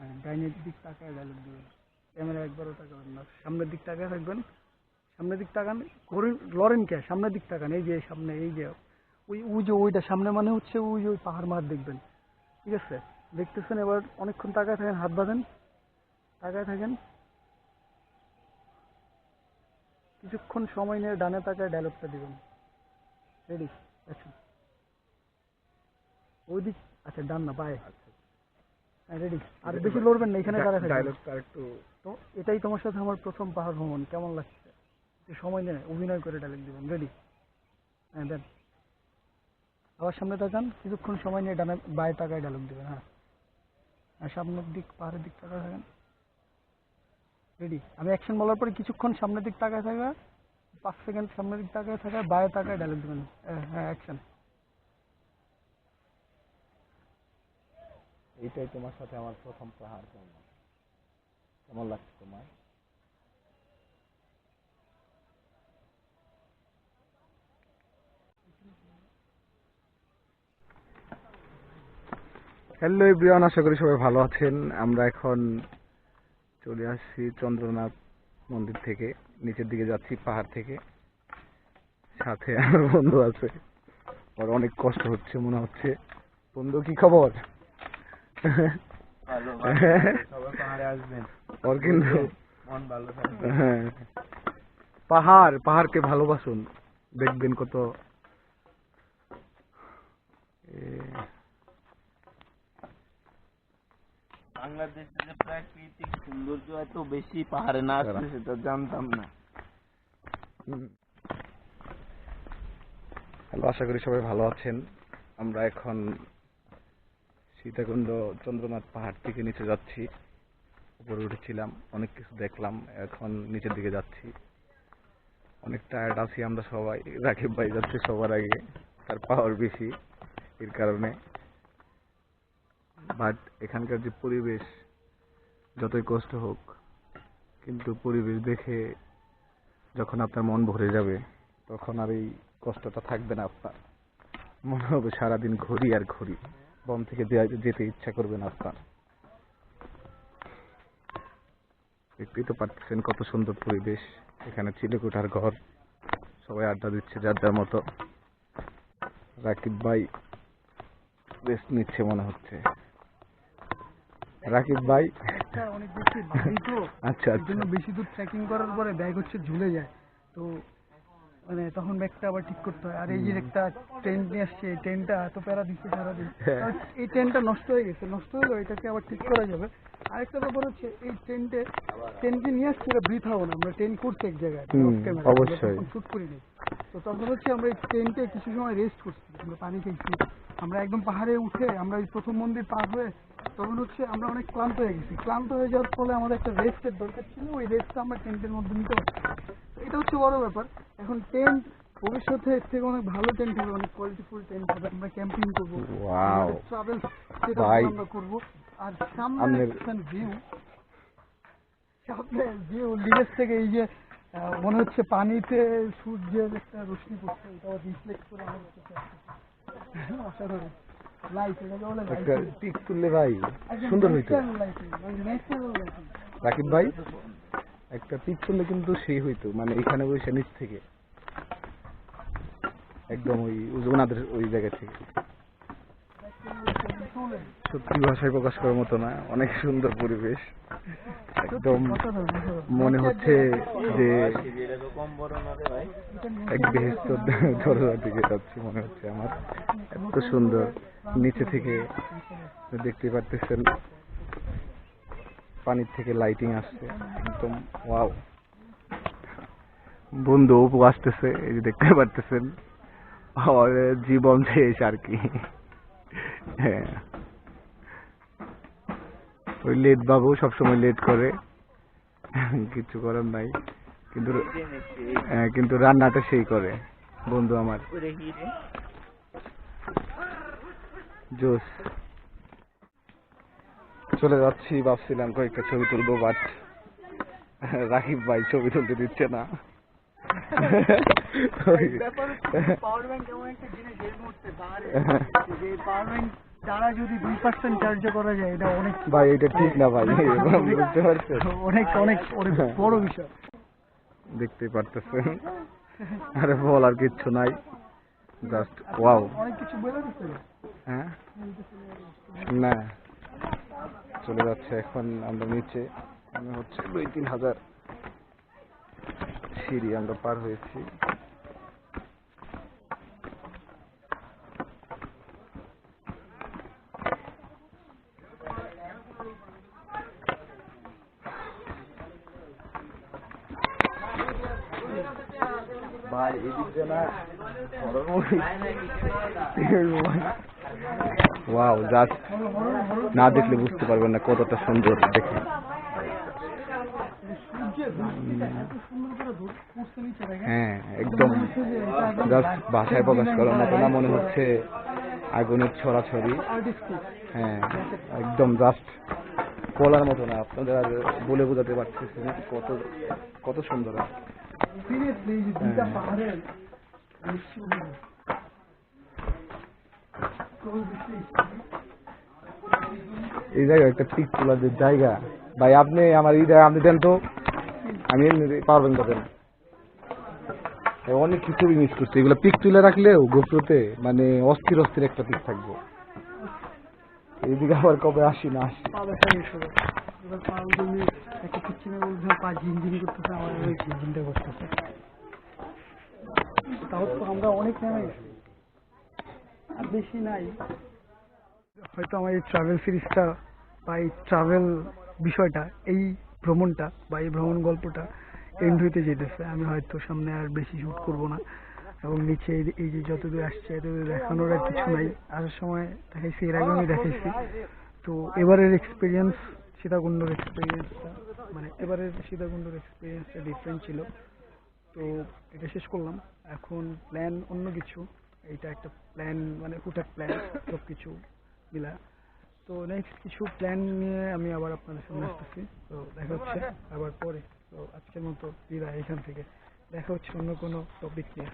হ্যাঁ, ডাইনের দিক তাকায় ডায়লগ দিবেন ক্যামেরা একবারও তাকাবেন না। সামনের দিক তাকায় থাকবেন। সামনের দিক তাকান করেন লরেন কে? সামনের দিক তাকান এই যে সামনে এই যে। ওই ওই যে ওইটা সামনে মানে হচ্ছে ওই ওই পাহাড় মাহাড় দেখবেন। ঠিক আছে? দেখতেছেন এবার অনেকক্ষণ তাকায় থাকেন হাত বাঁধেন। তাকায় থাকেন। কিছুক্ষণ সময় নিয়ে ডানে তাকায় ডায়লগটা দিবেন। রেডি আচ্ছা ওই দিক আচ্ছা ডান না বায়ে। হ্যাঁ রেডি আর বেশি লড়বেন না এখানে থাকবেন। ডায়লগটা একটু তো এটাই তোমার সাথে আমার প্রথম পাহাড় ভ্রমণ। কেমন লাগছে? একটু সময় নিয়ে অভিনয় করে ডায়লগ দিবেন। রেডি হ্যাঁ দেন আবার সামনে তাকান কিছুক্ষণ সময় নিয়ে ডানে বায়ে তাকায় ডায়লগ দিবেন হ্যাঁ। আর সামনের দিক পাহাড়ের দিক তাকায় থাকেন। রেডি আমি অ্যাকশন বলার পরে কিছুক্ষণ সামনের দিক তাকায় থাকা পাঁচ সেকেন্ড সামনের দিক তাকায় থাকা বায়ে তাকায় ডায়লগ দিবেন। হ্যাঁ, হ্যাঁ অ্যাকশন এইটাই তোমার সাথে আমার প্রথম পাহাড় ভ্রমণ কেমন লাগছে তোমার? হ্যালো এভরিওয়ান আশা করি সবাই ভালো আছেন। আমরা এখন চলে আসছি চন্দ্রনাথ মন্দির থেকে, নিচের দিকে যাচ্ছি পাহাড় থেকে। সাথে আমার বন্ধু আছে। ওর অনেক কষ্ট হচ্ছে মনে হচ্ছে। বন্ধু, কি খবর? ভালো সবাই পাহাড়ে আসবেন ওর কিন্তু মন ভালো থাকবে হ্যাঁ। পাহাড় পাহাড়কে ভালোবাসুন। দেখবেন কত এ, বাংলাদেশে যে প্রাকৃতিক সৌন্দর্য এত বেশি পাহাড়ে না সেটা জানতাম না। হ্যালো আশা করি সবাই ভালো আছেন। আমরা এখন সীতাকুণ্ড চন্দ্রনাথ পাহাড় থেকে নিচে যাচ্ছি। উপরে উঠেছিলাম, অনেক কিছু দেখলাম, এখন নিচের দিকে যাচ্ছি। অনেক টায়ার্ড আছি আমরা সবাই, রাকিব ভাই যাচ্ছে সবার আগে, তার পাওয়ার বেশি এর কারণে। বাট এখানকার যে পরিবেশ, যতই কষ্ট হোক, কিন্তু পরিবেশ দেখে যখন আপনার মন ভরে যাবে, তখন আর এই কষ্টটা থাকবে না আপনার। মনে হবে সারাদিন ঘুরি আর ঘুরি বন থেকে যেতে ইচ্ছা করবে না আপনার দেখতেই তো পারতেছেন কত সুন্দর পরিবেশ। এখানে চিলেকোঠার ঘর। সবাই আড্ডা দিচ্ছে যার যার মতো। রাকিব ভাই রেস্ট নিচ্ছে মনে হচ্ছে। রাকিব ভাই? অনেক বেশি আচ্ছা আচ্ছা। বেশি দূর ট্রেকিং করার পরে ব্যাগ হচ্ছে ঝুলে যায়। তো মানে তখন ব্যাগটা আবার ঠিক করতে হয়। আর এই যে একটা ট্রেন নিয়ে আসছে এই ট্রেনটা এত প্যারা দিচ্ছে সারাদিন। হ্যাঁ। এই ট্রেনটা নষ্ট হয়ে গেছে নষ্ট হলো এটাকে আবার ঠিক করা যাবে। আরেকটা ব্যাপার হচ্ছে এই ট্রেনটে ট্রেনকে নিয়ে আসছে এটা বৃথা হবে না। আমরা ট্রেন করছি এক জায়গায় অবশ্যই। শুট করিনি তো তখন হচ্ছে আমরা এই টেন্টে কিছু সময় রেস্ট করছি। আমরা পানি খেয়েছি। আমরা একদম পাহাড়ে উঠে আমরা এই প্রথম মন্দির পার হয়ে তখন হচ্ছে আমরা অনেক ক্লান্ত হয়ে গেছি। ক্লান্ত হয়ে যাওয়ার ফলে আমাদের একটা রেস্টের দরকার ছিল। ওই রেস্টটা আমরা টেন্টের মধ্যে নিতে পারছি। এটা হচ্ছে বড় ব্যাপার। এখন টেন্ট ভবিষ্যতে এর থেকে অনেক ভালো টেন্ট হবে অনেক কোয়ালিটিফুল টেন্ট হবে। আমরা ক্যাম্পিং করব। ট্রাভেল সেটা আমরা করব। আর সামনে ভিউ সামনে ভিউ লিগের থেকে এই যে মনে হচ্ছে পানিতে সূর্যের একটা রশ্মি পড়ছে এটা রিফ্লেক্ট করে আমাদের চোখে অসাধারণ পিক তুললে ভাই সুন্দর হইতো। রাকিব ভাই একটা পিক তুললে কিন্তু সেই হইতো মানে এখানে বসে নিচ থেকে। একদম ওই ওনাদের ওই জায়গা থেকে। সত্যি ভাষায় প্রকাশ করার মতো না অনেক সুন্দর পরিবেশ। একদম মনে হচ্ছে যে এক বেহেস্ত দরজার দিকে যাচ্ছি মনে হচ্ছে আমার। এত সুন্দর, নিচে থেকে দেখতে পারতেছেন, পানির থেকে লাইটিং আসছে, একদম ওয়াও বন্ধু অপু আসতেছে, এই যে দেখতে পারতেছেন জীবন শেষ আর কি। হ্যাঁ। ওই লেট বাবু সবসময় লেট করে। কিছু করার নাই। কিন্তু হ্যাঁ, কিন্তু রান্নাটা সেই করে বন্ধু আমার। জোস। চলে যাচ্ছি ভাবছিলাম কয়েকটা ছবি তুলবো বাট রাকিব ভাই ছবি তুলতে দিচ্ছে না। পাওয়ার ব্যাংক এমন একটা জিনিস এই মুহূর্তে পাওয়ার ব্যাংক যারা যদি দুই পার্সেন্ট চার্জ করা যায় এটা অনেক ভাই এটা ঠিক না ভাই বুঝতে পারছেন? অনেক অনেক অনেক বড় বিষয়। দেখতেই পারতেছেন? আরে বল আর কিচ্ছু নাই। জাস্ট ওয়াও অনেক কিছু বলে দিতে হ্যাঁ? না। চলে যাচ্ছে এখন আমরা নিচে। মনে হচ্ছে দুই তিন হাজার সিঁড়ি আমরা পার হয়েছি। ভাই না। দেখলে বুঝতে পারবেন না কতটা সুন্দর দেখে। হ্যাঁ একদম জাস্ট ভাষায় প্রকাশ করার মতো না মনে হচ্ছে আগুনের ছড়াছড়ি। হ্যাঁ একদম জাস্ট বলার মতো না। আপনাদের আর বলে বোঝাতে পারতেছি না কত কত সুন্দর। এই যে দুইটা পাহাড়ের দৃশ্যগুলো খুবই এই জায়গায় একটা পিক তোলার যে জায়গা। ভাই আপনি আমার এই জায়গা আপনি দেন তো। আমি পারবেন তো দেন অনেক কিছু মিস করছে। এগুলো পিক তুলে রাখলেও গোপ্রতে মানে অস্থির অস্থির একটা পিক থাকব। এইদিকে আবার কবে আসি না আসি? হয়তো আমার এই ট্রাভেল সিরিজটা বা এই ট্রাভেল বিষয়টা, এই ভ্রমণটা বা এই ভ্রমণ গল্পটা এন্ড হইতে যেতেছে। আমি হয়তো সামনে আর বেশি শুট করব না। এবং নিচে এই- যে যতদূর আসছে, এতদূর দেখানোর আর কিছু নাই। আসার সময় দেখাইছি, এর আগে আমি দেখাইছি। তো এবারের এক্সপিরিয়েন্স সীতাকুণ্ডর এক্সপিরিয়েন্সটা মানে এবারের সীতাকুণ্ডর এক্সপিরিয়েন্সটা ডিফারেন্ট ছিল। তো এটা শেষ করলাম। এখন প্ল্যান অন্য কিছু। এইটা একটা প্ল্যান মানে হুটাক প্ল্যান সব কিছু মিলা। তো নেক্সট কিছু প্ল্যান নিয়ে আমি আবার আপনাদের সামনে আসতেছি। তো দেখা হচ্ছে আবার পরে। তো আজকের মতো বিদায় এখান থেকে। দেখা হচ্ছে অন্য কোনো টপিক নিয়ে।